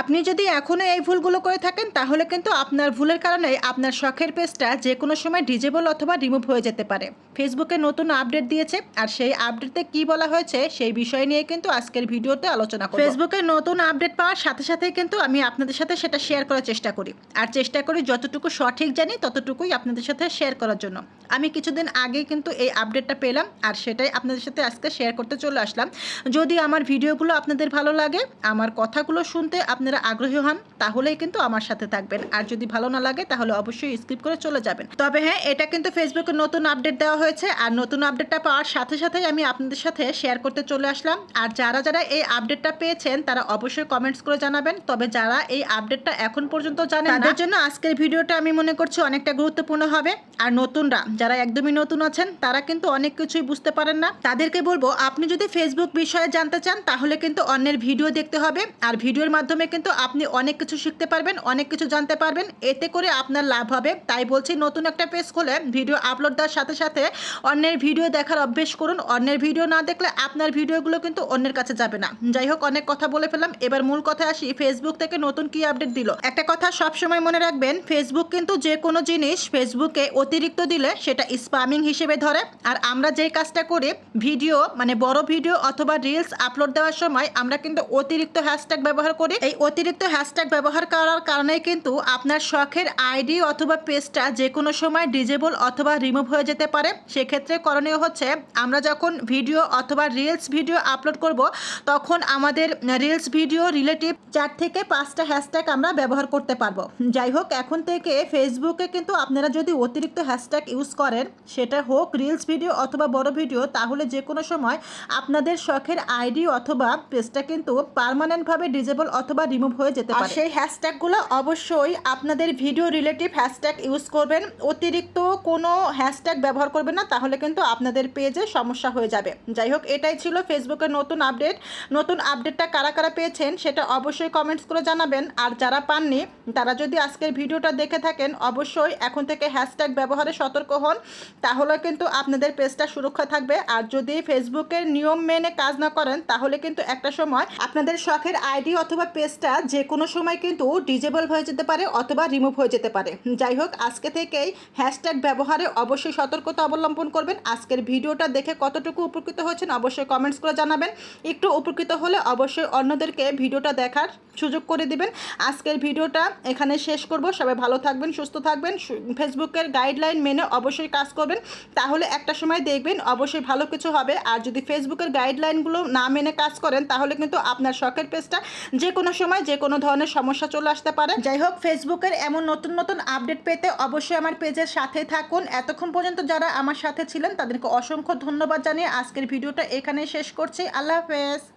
আপনি যদি এখনও এই ভুলগুলো করে থাকেন, তাহলে কিন্তু আপনার ভুলের কারণে আপনার শখের পেজটা যে কোনো সময় ডিজেবল অথবা রিমুভ হয়ে যেতে পারে। ফেসবুকে নতুন আপডেট দিয়েছে, আর সেই আপডেটে কি বলা হয়েছে, সেই বিষয় নিয়ে কিন্তু আজকের ভিডিওতে আলোচনা করব। ফেসবুকে নতুন আপডেট পাওয়ার সাথে সাথেই কিন্তু আমি আপনাদের সাথে সেটা শেয়ার করার চেষ্টা করি। আর চেষ্টা করি যতটুকু সঠিক জানি, ততটুকুই আপনাদের সাথে শেয়ার করার জন্য। আমি কিছুদিন আগেই কিন্তু এই আপডেটটা পেলাম, আর সেটাই আপনাদের সাথে আজকে শেয়ার করতে চলে আসলাম। যদি আমার ভিডিওগুলো আপনাদের ভালো লাগে, আমার কথাগুলো শুনতে আপনারা আগ্রহী হন, তাহলেই কিন্তু আমার সাথে থাকবেন। আর যদি ভালো না লাগে, তাহলে অবশ্যই স্কিপ করে চলে যাবেন। তবে হ্যাঁ এটা কিন্তু ফেসবুকে নতুন আপডেট দেওয়া হয়েছে। আর নতুন আপডেটটা পাওয়ার সাথে সাথেই আমি আপনাদের সাথে শেয়ার করতে চলে আসলাম। আর যারা যারা এই আপডেটটা পেয়েছেন, তারা অবশ্যই কমেন্টস করে জানাবেন। তবে যারা এই আপডেটটা এখন পর্যন্ত জানেন তাদের জন্য আজকের ভিডিওটা আমি মনে করছি অনেকটা গুরুত্বপূর্ণ হবে। আর নতুনরা, যারা একদমই নতুন আছেন, তারা কিন্তু অনেক কিছুই বুঝতে পারেন না। তাদেরকে বলব, আপনি যদি ফেসবুক বিষয়ে জানতে চান, তাহলে কিন্তু অন্যের ভিডিও দেখতে হবে। আর ভিডিওর মাধ্যমে কিন্তু আপনি অনেক কিছু শিখতে পারবেন, অনেক কিছু জানতে পারবেন। এতে করে আপনার লাভ হবে। তাই বলছি, নতুন একটা পেজ খুলে ভিডিও আপলোড দেওয়ার সাথে সাথে অন্যের ভিডিও দেখার অভ্যেস করুন। অন্যের ভিডিও না দেখলে আপনার ভিডিওগুলো কিন্তু অন্যের কাছে যাবে না। যাই হোক, অনেক কথা বলে ফেললাম। এবার মূল কথা আসি ফেসবুক থেকে নতুন কি আপডেট দিল? একটা কথা সব সময় মনে রাখবেন ফেসবুক কিন্তু যে কোনো জিনিস ফেসবুকে অতিরিক্ত দিলে সেটা স্পামিং হিসেবে ধরে। আর আমরা যে কাজটা করি, ভিডিও মানে বড় ভিডিও অথবা রিলস আপলোড দেওয়ার সময় আমরা কিন্তু অতিরিক্ত হ্যাশট্যাগ ব্যবহার করি। এই অতিরিক্ত হ্যাশট্যাগ ব্যবহার করার কারণে কিন্তু আপনার শখের আইডি অথবা পেজটা যে কোনো সময় ডিজেবল অথবা রিমুভ হয়ে যেতে পারে। সেক্ষেত্রে করণীয় হচ্ছে, আমরা যখন ভিডিও অথবা রিলস ভিডিও আপলোড করব, তখন আমাদের রিলস ভিডিও রিলেটিভ চার থেকে পাঁচটা হ্যাশট্যাগ আমরা ব্যবহার করতে পারব। যাই হোক, এখন থেকে ফেসবুকে কিন্তু আপনারা যদি অতিরিক্ত হ্যাশট্যাগ ইউজ করেন, সেটা হোক রিলস ভিডিও অথবা বড় ভিডিও, তাহলে যে কোনো সময় আপনাদের শখের আইডি অথবা পেজটা কিন্তু পার্মানেন্টভাবে ডিজেবল অথবা রিমুভ হয়ে যেতে পারে। সেই হ্যাশট্যাগুলো অবশ্যই আপনাদের ভিডিও রিলেটিভ হ্যাশট্যাগ ইউজ করবেন। অতিরিক্ত কোনো হ্যাশট্যাগ ব্যবহার করবেন না তাহলে কিন্তু আপনাদের পেজে সমস্যা হয়ে যাবে। যাই হোক এটাই ছিল ফেসবুকের নতুন আপডেট নতুন আপডেটটা কারা কারা পেয়েছেন সেটা অবশ্যই কমেন্টস করে জানাবেন। আর যারা পাননি তারা যদি আজকের ভিডিওটা দেখে থাকেন অবশ্যই এখন থেকে হ্যাশট্যাগ ব্যবহারে সতর্ক হন। তাহলে কিন্তু আপনাদের পেজটা সুরক্ষা থাকবে। আর যদি ফেসবুকের নিয়ম মেনে কাজ না করেন তাহলে কিন্তু একটা সময় আপনাদের শখের আইডি অথবা পেজটা যে কোনো সময় কিন্তু ডিজেবল হয়ে যেতে পারে অথবা রিমুভ হয়ে যেতে পারে। যাই হোক, আজকে থেকেই হ্যাশট্যাগ ব্যবহারে অবশ্যই সতর্কতা অবলম্বন করবেন। আজকের ভিডিওটা দেখে কতটুকু উপকৃত হয়েছেন অবশ্যই কমেন্টস করে জানাবেন। একটু উপকৃত হলে অবশ্যই অন্যদেরকে ভিডিওটা দেখার সুযোগ করে দিবেন। আজকের ভিডিওটা এখানে শেষ করব। সবাই ভালো থাকবেন, সুস্থ থাকবেন। ফেসবুকের গাইডলাইন মেনে অবশ্যই কাজ করবেন। তাহলে একটা সময় দেখবেন অবশ্যই ভালো কিছু হবে। আর যদি ফেসবুকের গাইডলাইনগুলো না মেনে কাজ করেন, তাহলে কিন্তু আপনার শখের পেজটা যে কোনো সময় যে কোনো ধরনের সমস্যা চলে আসতে পারে। যাই হোক ফেসবুকের এমন নতুন নতুন আপডেট পেতে অবশ্যই আমার পেজের সাথে থাকুন। এতক্ষণ পর্যন্ত যারা আমার সাথে ছিলেন, তাদেরকে অসংখ্য ধন্যবাদ জানিয়ে আজকের ভিডিওটা এখানে শেষ করছি। আল্লাহ হাফেজ।